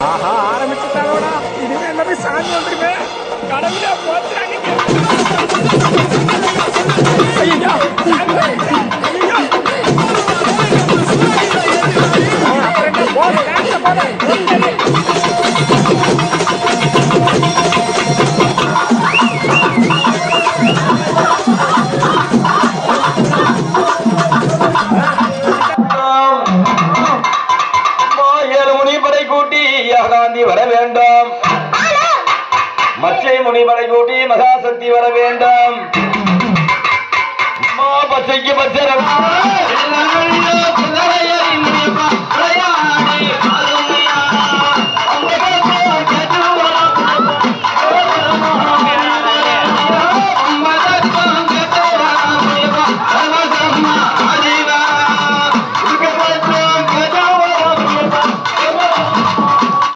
ஆஹா ஆரம்பிச்சுட்டாங்களா இனிமே எல்லாமே சாமி வந்துருமே. கடவுளே ஐயா காந்தி வர வேண்டும். மச்சை முனிமலை கூட்டி மகாசக்தி வர வேண்டும். மா பச்சைக்கு பச்சை